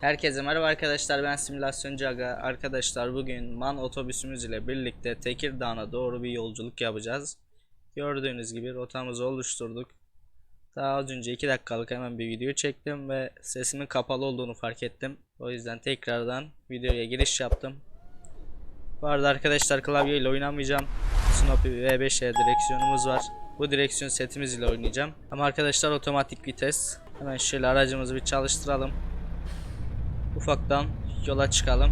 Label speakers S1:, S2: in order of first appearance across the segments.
S1: Herkese merhaba arkadaşlar ben Simülasyoncu Aga. Arkadaşlar bugün MAN otobüsümüz ile birlikte Tekirdağ'a doğru bir yolculuk yapacağız. Gördüğünüz gibi rotamızı oluşturduk. Daha az önce 2 dakikalık hemen bir video çektim ve sesimin kapalı olduğunu fark ettim. O yüzden tekrardan videoya giriş yaptım. Bu arada arkadaşlar klavyeyle oynamayacağım. Snoopy V5 direksiyonumuz var. Bu direksiyon setimiz ile oynayacağım. Ama arkadaşlar otomatik vites. Hemen şöyle aracımızı bir çalıştıralım. Ufaktan yola çıkalım.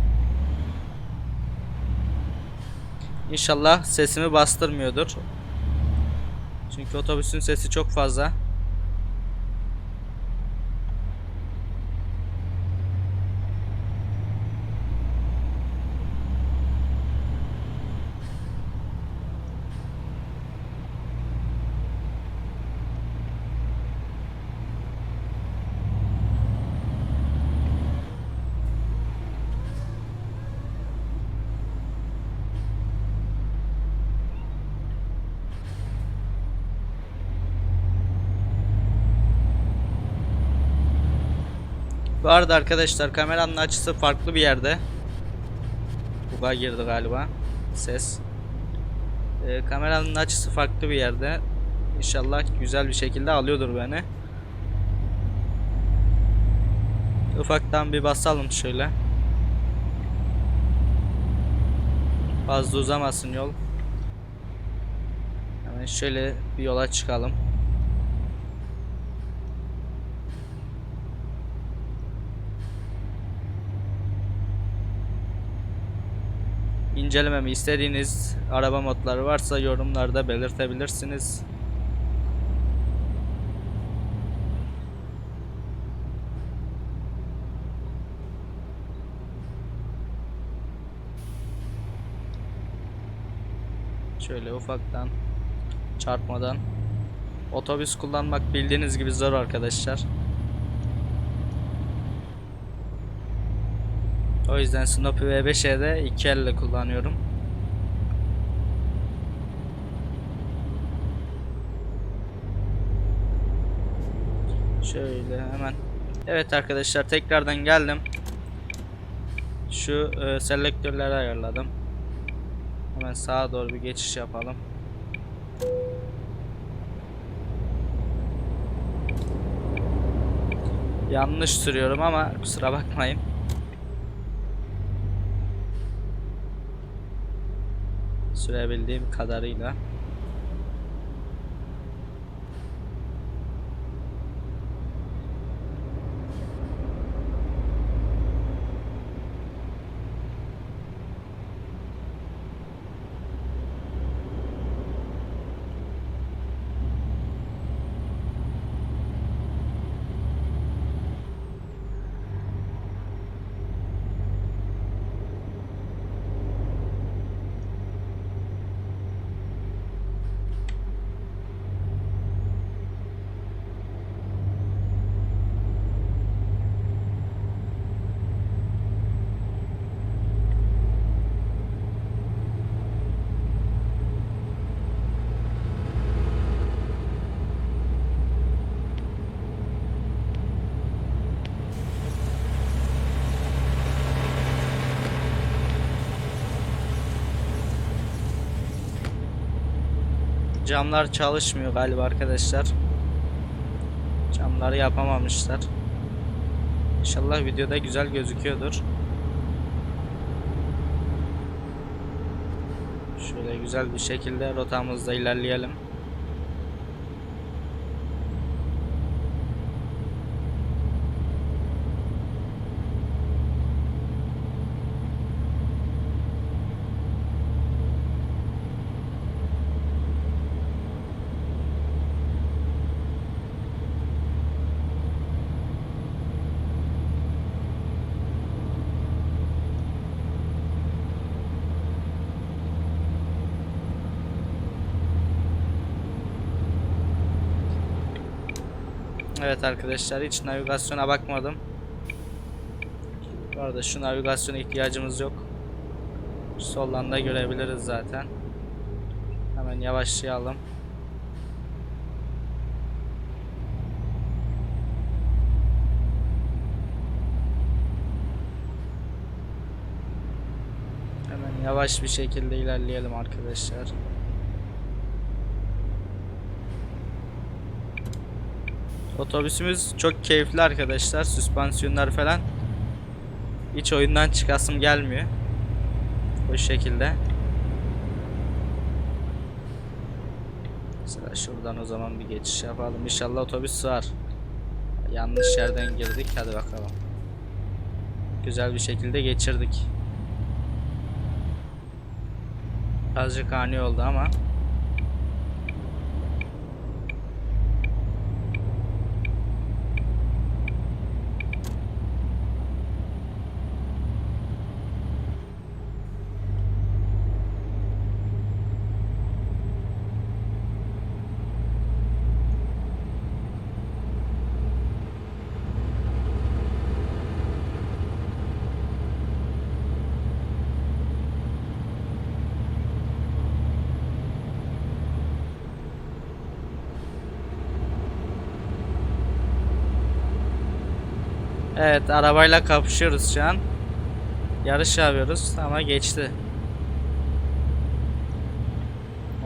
S1: İnşallah sesimi bastırmıyordur. Çünkü otobüsün sesi çok fazla. Bu arada arkadaşlar kameranın açısı farklı bir yerde. Buga girdi galiba. Ses. Ee, kameranın açısı farklı bir yerde. İnşallah güzel bir şekilde alıyordur beni. Ufaktan bir basalım şöyle. Fazla uzamasın yol. Hemen şöyle bir yola çıkalım. İncelememi istediğiniz araba modları varsa yorumlarda belirtebilirsiniz. Şöyle ufaktan çarpmadan otobüs kullanmak bildiğiniz gibi zor arkadaşlar. O yüzden Snoopy V5'e 2 elle kullanıyorum. Şöyle hemen. Evet arkadaşlar tekrardan geldim. Şu e, selektörleri ayarladım. Hemen sağa doğru bir geçiş yapalım. Yanlış sürüyorum ama kusura bakmayın. Sürebildiğim kadarıyla. Camlar çalışmıyor galiba arkadaşlar. Camları yapamamışlar. İnşallah videoda güzel gözüküyordur. Şöyle güzel bir şekilde rotamızda ilerleyelim. Evet arkadaşlar hiç navigasyona bakmadım. Bu arada şu navigasyona ihtiyacımız yok. Soldan da görebiliriz zaten. Hemen yavaşlayalım. Hemen yavaş bir şekilde ilerleyelim arkadaşlar. Otobüsümüz çok keyifli arkadaşlar. Süspansiyonlar falan. Hiç oyundan çıkasım gelmiyor. Bu şekilde. Mesela şuradan o zaman bir geçiş yapalım. İnşallah otobüs sığar. Yanlış yerden girdik. Hadi bakalım. Güzel bir şekilde geçirdik. Azıcık ani oldu ama. Evet arabayla kapışıyoruz şu an. Yarış yapıyoruz ama geçti.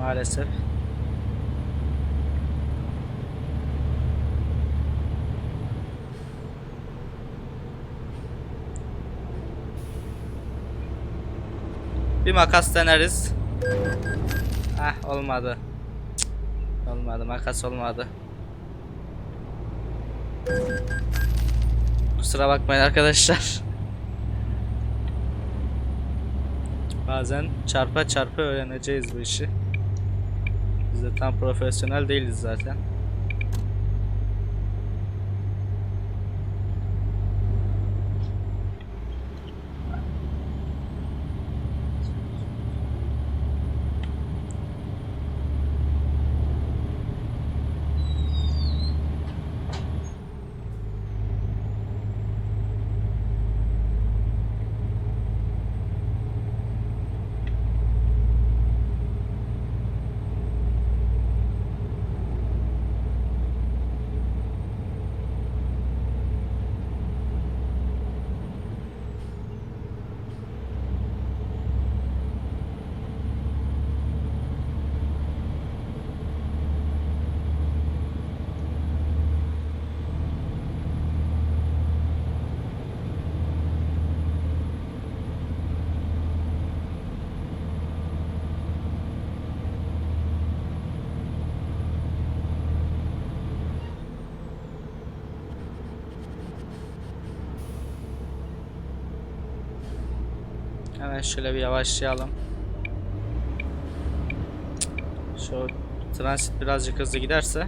S1: Maalesef. Bir makas deneriz. Ah olmadı. Cık, Olmadı makas olmadı. Kusura bakmayın arkadaşlar. Bazen çarpa çarpa öğreneceğiz bu işi. Biz de tam profesyonel değiliz zaten. Şöyle bir yavaşlayalım. Şu transit birazcık hızlı giderse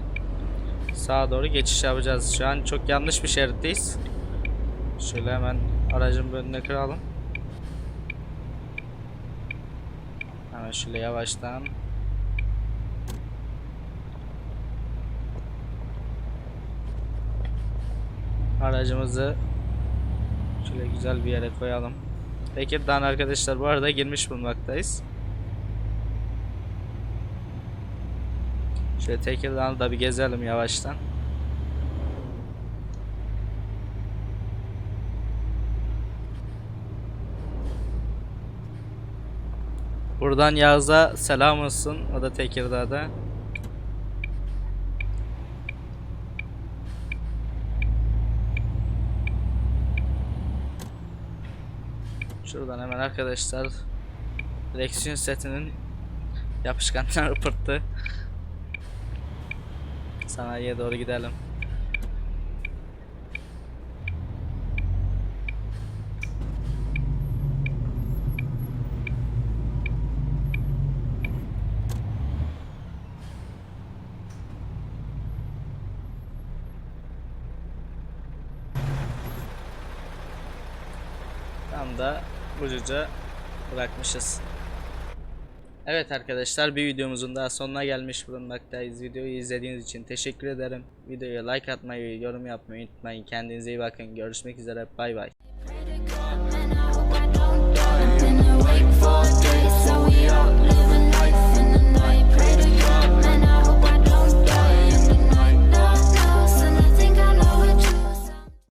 S1: sağa doğru geçiş yapacağız. Şu an çok yanlış bir şeritteyiz. Şöyle hemen aracın önüne kıralım. Hemen şöyle yavaştan aracımızı şöyle güzel bir yere koyalım. Tekirdağ arkadaşlar bu arada girmiş bulunmaktayız. Şöyle Tekirdağ'ı da bir gezelim yavaştan. Buradan Yağız'a selam olsun. O da Tekirdağ'da. Şuradan hemen arkadaşlar direksiyon setinin yapışkanlar pırttı. Sanayiye doğru gidelim. Tam da ucuca bırakmışız. Evet arkadaşlar bir videomuzun daha sonuna gelmiş bulunmaktayız. Videoyu izlediğiniz için teşekkür ederim. Videoya like atmayı, yorum yapmayı unutmayın. Kendinize iyi bakın. Görüşmek üzere. Bay bay.
S2: Pray to God, man,